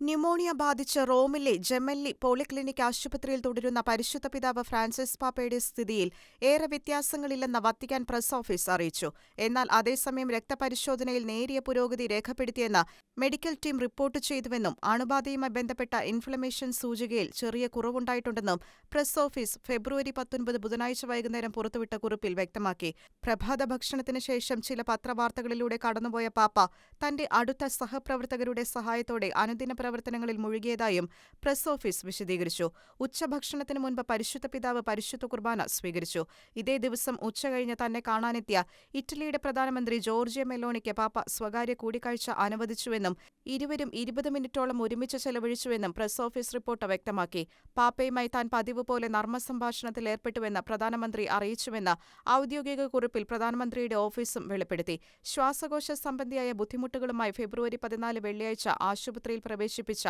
Pneumonia ബാധിച്ച് റോമിലെ Gemelli polyclinic ആശുപത്രിയിൽ തുടരുന്ന പരിശുദ്ധ പിതാവ് ഫ്രാൻസിസ് പാപ്പയുടെ സ്ഥിതിയിൽ ഏറെ വ്യത്യാസങ്ങളില്ലെന്ന് വത്തിക്കാൻ പ്രസ് ഓഫീസ് അറിയിച്ചു. എന്നാൽ അതേസമയം രക്തപരിശോധനയിൽ നേരിയ പുരോഗതി രേഖപ്പെടുത്തിയെന്ന് മെഡിക്കൽ ടീം റിപ്പോർട്ട് ചെയ്തുവെന്നും അണുബാധയുമായി ബന്ധപ്പെട്ട ഇൻഫ്ലമേഷൻ സൂചികയിൽ ചെറിയ കുറവുണ്ടായിട്ടുണ്ടെന്നും പ്രസ് ഓഫീസ് ഫെബ്രുവരി പത്തൊൻപത് ബുധനാഴ്ച വൈകുന്നേരം പുറത്തുവിട്ട കുറിപ്പിൽ വ്യക്തമാക്കി. പ്രഭാത ഭക്ഷണത്തിന് ശേഷം ചില പത്രവാർത്തകളിലൂടെ കടന്നുപോയ പാപ്പ തന്റെ അടുത്ത സഹപ്രവർത്തകരുടെ സഹായത്തോടെ അനുദിന പ്രവർത്തനങ്ങളിൽ മുഴുകിയതായും പ്രസ് ഓഫീസ് വിശദീകരിച്ചു. ഉച്ചഭക്ഷണത്തിന് മുൻപ് പരിശുദ്ധ പിതാവ് പരിശുദ്ധ കുർബാന സ്വീകരിച്ചു. ഇതേ ദിവസം ഉച്ചകഴിഞ്ഞ് തന്നെ കാണാനെത്തിയ ഇറ്റലിയുടെ പ്രധാനമന്ത്രി ജോർജിയ മെലോണിക്ക് പാപ്പ സ്വകാര്യ കൂടിക്കാഴ്ച അനുവദിച്ചുവെന്നും ഇരുവരും ഇരുപത് മിനിറ്റോളം ഒരുമിച്ച് ചെലവഴിച്ചുവെന്നും പ്രസ് ഓഫീസ് റിപ്പോർട്ട് വ്യക്തമാക്കി. പാപ്പയുമായി താൻ പതിവ് പോലെ നർമ്മ സംഭാഷണത്തിൽ ഏർപ്പെട്ടുവെന്ന് പ്രധാനമന്ത്രി അറിയിച്ചുവെന്ന് ഔദ്യോഗിക കുറിപ്പിൽ പ്രധാനമന്ത്രിയുടെ ഓഫീസും വെളിപ്പെടുത്തി. ശ്വാസകോശ സംബന്ധിയായ ബുദ്ധിമുട്ടുകളുമായി ഫെബ്രുവരി പതിനാല് വെള്ളിയാഴ്ച ആശുപത്രിയിൽ പ്രവേശിപ്പിച്ച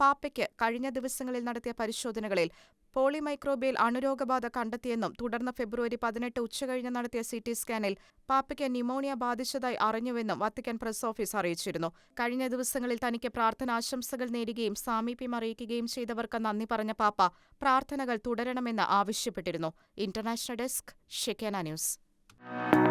പാപ്പയ്ക്ക് കഴിഞ്ഞ ദിവസങ്ങളിൽ നടത്തിയ പരിശോധനകളിൽ പോളിമൈക്രോബിയൽ അണുരോഗബാധ കണ്ടെത്തിയെന്നും തുടർന്ന് ഫെബ്രുവരി പതിനെട്ട് ഉച്ചകഴിഞ്ഞ് നടത്തിയ സി ടി സ്കാനിൽ പാപ്പയ്ക്ക് ന്യൂമോണിയ ബാധിച്ചതായി അറിഞ്ഞുവെന്നും വത്തിക്കാൻ പ്രസ് ഓഫീസ് അറിയിച്ചിരുന്നു. കഴിഞ്ഞ ദിവസങ്ങളിൽ തനിക്ക് പ്രാർത്ഥനാശംസകൾ നേരുകയും സാമീപ്യം അറിയിക്കുകയും ചെയ്തവർക്ക് നന്ദി പറഞ്ഞ പാപ്പ പ്രാർത്ഥനകൾ തുടരണമെന്ന് ആവശ്യപ്പെട്ടിരുന്നു. International desk ഷെക്കേന news